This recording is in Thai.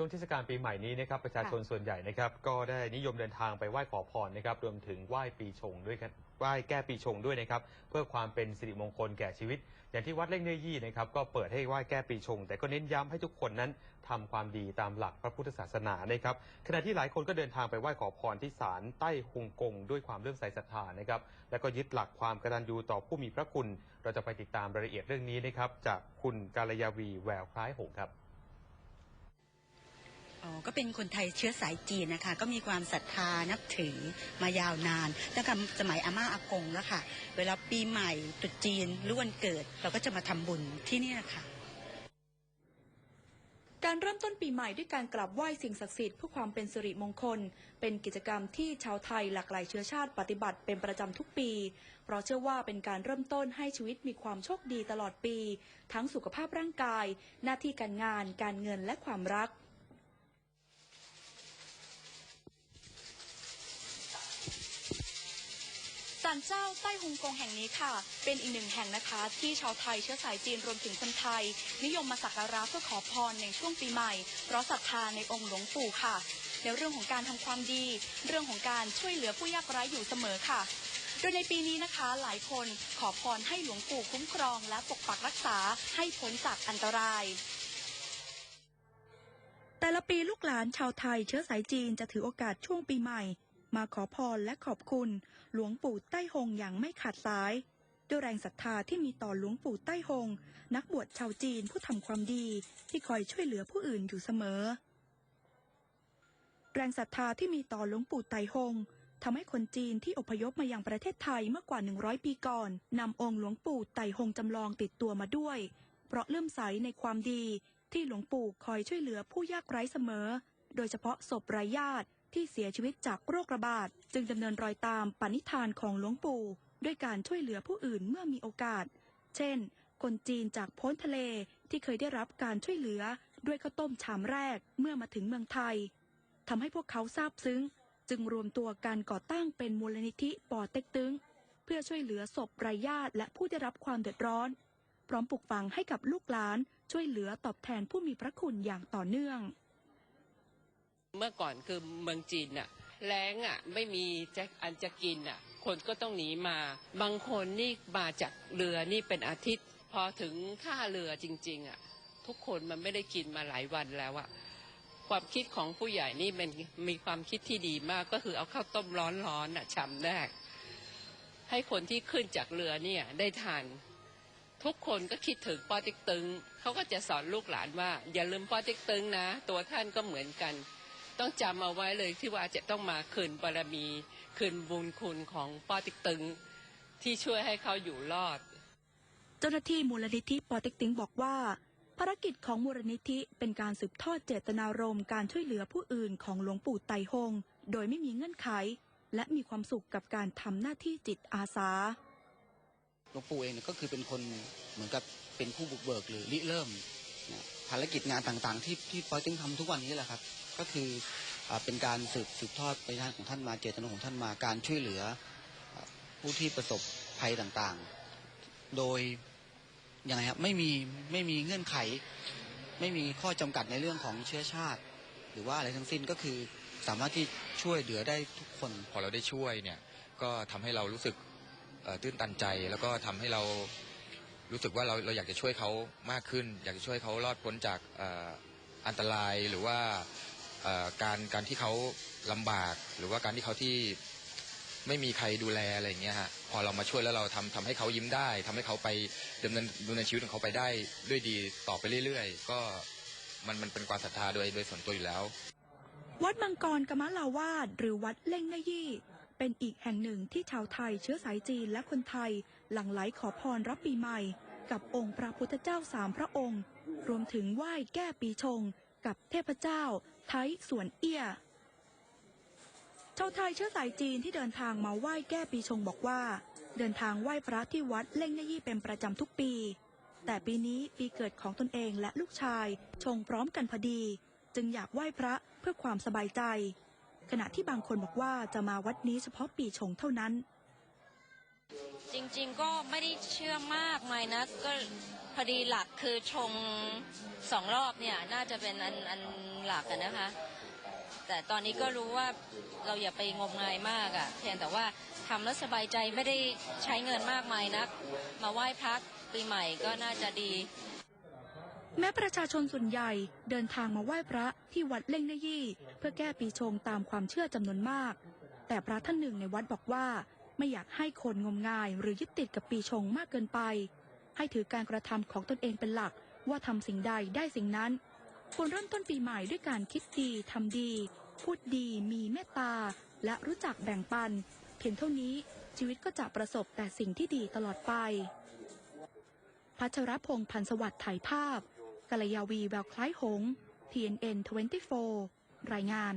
ช่วงเทศกาลปีใหม่นี้นะครับประชาชนส่วนใหญ่นะครับก็ได้นิยมเดินทางไปไหว้ขอพรนะครับรวมถึงไหว้ปีชงด้วยกันไหว้แก้ปีชงด้วยนะครับเพื่อความเป็นสิริมงคลแก่ชีวิต อย่างที่วัดเล่งเนยยี่นะครับก็เปิดให้ไหว้แก้ปีชง แต่ก็เน้นย้ำให้ทุกคนนั้นทำความดีตามหลักพระพุทธศาสนานะครับขณะที่หลายคนก็เดินทางไปไหว้ขอพรที่ศาลใต้ฮงกงด้วยความเลื่อมใสศรัทธานะครับแล้วก็ยึดหลักความกตัญญูต่อผู้มีพระคุณ เราจะไปติดตามรายละเอียดเรื่องนี้นะครับจากคุณกาลยาวีแววคล้ายหงส์ครับ อ๋อก็เป็นคนไทยเชื้อสายจีนนะคะ ก็มีความศรัทธานับถือมายาวนานตั้งแต่สมัยอาม่าอากงแล้วค่ะ เวลาปีใหม่ตรุษจีนหรือวันเกิด เราก็จะมาทำบุญที่นี่ค่ะการเริ่มต้นปีใหม่ด้วยการกราบไหว้สิ่งศักดิ์สิทธิ์เพื่อความเป็นสิริมงคล เป็นกิจกรรมที่ชาวไทยหลากหลายเชื้อชาติปฏิบัติเป็นประจำทุกปี เพราะเชื่อว่าเป็นการเริ่มต้นให้ชีวิตมีความโชคดีตลอดปี ทั้งสุขภาพร่างกาย หน้าที่การงาน การเงินและความรักาลเจ้าใต้ฮงกงแห่งนี้ค่ะ เป็นอีกหนึ่งแห่งนะคะ ที่ชาวไทยเชื้อสายจีนรวมถึงคนไทย นิยมมาสักการะเพื่อขอพรในช่วงปีใหม่ เพราะศรัทธาในองค์หลวงปู่ค่ะ ในเรื่องของการทำความดี เรื่องของการช่วยเหลือผู้ยากไร้อยู่เสมอค่ะ โดยในปีนี้นะคะ หลายคนขอพรให้หลวงปู่คุ้มครอง และปกปักรักษาให้พ้นจากอันตรายแต่ละปีลูกหลานชาวไทยเชื้อสายจีนจะถือโอกาสช่วงปีใหม่ มาขอพรและขอบคุณ หลวงปู่ใต้หงอย่างไม่ขาดสาย ด้วยแรงศรัทธาที่มีต่อหลวงปู่ใต้หง นักบวชชาวจีนผู้ทำความดีที่คอยช่วยเหลือผู้อื่นอยู่เสมอ แรงศรัทธาที่มีต่อหลวงปู่ไต้หงทำให้คนจีนที่อพยพมายังประเทศไทยเมื่อกว่า 100 ปีก่อนนำองค์หลวงปู่ไต่หงจำลองติดตัวมาด้วย เพราะเลื่อมใสในความดีที่หลวงปู่คอยช่วยเหลือผู้ยากไร้เสมอ โดยเฉพาะศพไร้ญาติ ที่เสียชีวิตจากโรคระบาด จึงดำเนินรอยตามปณิธานของหลวงปู่ ด้วยการช่วยเหลือผู้อื่นเมื่อมีโอกาส เช่น คนจีนจากพ้นทะเลที่เคยได้รับการช่วยเหลือด้วยข้าวต้มชามแรกเมื่อมาถึงเมืองไทยทำให้พวกเขาซาบซึ้ง จึงรวมตัวการก่อตั้งเป็นมูลนิธิปอเต็กตึง เพื่อช่วยเหลือศพไร้ญาติและผู้ได้รับความเดือดร้อน พร้อมปลูกฝังให้กับลูกหลานช่วยเหลือตอบแทนผู้มีพระคุณอย่างต่อเนื่อง เมื่อก่อนคือเมืองจีนน่ะแล้งอะไม่มีจะอันจะกินอะคนก็ต้องหนีมา บางคนนี่มาจากเรือนี่เป็นอาทิตย์ พอถึงท่าเรือจริง ๆอะทุกคนมันไม่ได้กินมาหลายวันแล้วอะความคิดของผู้ใหญ่นี่มันมีความคิดที่ดีมากก็คือเอาข้าวต้มร้อนๆอะชามแรก ให้คนที่ขึ้นจากเรือเนี่ยได้ทานทุกคนก็คิดถึงปอติ๊กตึง เขาก็จะสอนลูกหลานว่า อย่าลืมปอติ๊กตึงนะ ตัวท่านก็เหมือนกัน ต้องจำเอาไว้เลยที่ว่าจะต้องมาคืนบารมี คืนบุญคุณของปอติ๊กตึง ที่ช่วยให้เขาอยู่รอด เจ้าหน้าที่มูลนิธิปอเต็กตึงบอกว่า ภารกิจของมูลนิธิเป็นการสืบทอดเจตนารมณ์การช่วยเหลือผู้อื่นของหลวงปู่ไตหง โดยไม่มีเงื่อนไข และมีความสุขกับการทำหน้าที่จิตอาสาหลวงปู่เองก็คือเป็นคนเหมือนกับเป็นผู้บุกเบิกหรือริเริ่มภารกิจงานต่างๆ ที่ที่ปอยตึงทำทุกวันนี้แหละครับ ก็คืออเป็นการสืบสืบทอดไปทางของท่านมาเจตนาของท่านมาการช่วยเหลือผู้ที่ประสบภัยต่างๆ โดยยังไงครับไม่มีไม่มีเงื่อนไข ไม่มีข้อจำกัดในเรื่องของเชื้อชาติ หรือว่าอะไรทั้งสิ้นก็คือสามารถที่ช่วยเหลือได้ทุกคน พอเราได้ช่วยเนี่ยก็ทำให้เรารู้สึกตื้นตันใจ แล้วก็ทำให้เรารู้สึกว่าเราเราอยากจะช่วยเขามากขึ้น อยากจะช่วยเขารอดพ้นจากอันตรายหรือว่า การการที่เขาลำบาก หรือว่าการที่เขาที่ไม่มีใครดูแลอะไรอย่างเงี้ยฮะพอเรามาช่วยแล้วเราทำทำให้เขายิ้มได้ทำให้เขาไปดำเนินดำเนินชีวิตของเขาไปได้ด้วยดีต่อไปเรื่อยๆ ก็มันมันเป็นความศรัทธาโดยโดยส่วนตัวอยู่แล้ว วัดมังกรกมะลาวาดหรือวัดเล่งนยี่ เป็นอีกแห่งหนึ่งที่ชาวไทยเชื้อสายจีนและคนไทย หลั่งไหลขอพรรับปีใหม่ กับองค์พระพุทธเจ้าสามพระองค์ รวมถึงไหว้แก้ปีชง กับเทพเจ้า ไทยสวนเอี้ยชาวไทยเชื้อสายจีนที่เดินทางมาไหว้แก้ปีชงบอกว่า เดินทางไหว้พระที่วัดเล่งนยี่เป็นประจำทุกปี แต่ปีนี้ปีเกิดของตนเองและลูกชายชงพร้อมกันพอดี จึงอยากไหว้พระเพื่อความสบายใจ ขณะที่บางคนบอกว่าจะมาวัดนี้เฉพาะปีชงเท่านั้น จริงๆก็ไม่ได้เชื่อมากมายนะก็พอดีหลักคือชงสองรอบเนี่ยน่าจะเป็นอันอันหลักอะนนะคะ แต่ตอนนี้ก็รู้ว่าเราอย่าไปงมงายมากอะเพียงแต่ว่าทำแล้วสบายใจไม่ได้ใช้เงินมากมายนัก มาไหว้พระปีใหม่ก็น่าจะดี แม้ประชาชนส่วนใหญ่เดินทางมาไหว้พระที่วัดเล่งเนยี่ เพื่อแก้ปีชงตามความเชื่อจำนวนมาก แต่พระท่านหนึ่งในวัดบอกว่า ไม่อยากให้คนงมงายหรือยึดติดกับปีชงมากเกินไป ให้ถือการกระทำของตนเองเป็นหลักว่าทำสิ่งใดได้สิ่งนั้นควรเริ่มต้นปีใหม่ด้วยการคิดดีทำดี พูดดีมีเมตตา และรู้จักแบ่งปัน เพียงเท่านี้ชีวิตก็จะประสบแต่สิ่งที่ดีตลอดไปพัชรพงศ์พันธสวัสดิ์ถ่ายภาพกัลยาวีแววคล้ายหงส์ TNN 24 รายงาน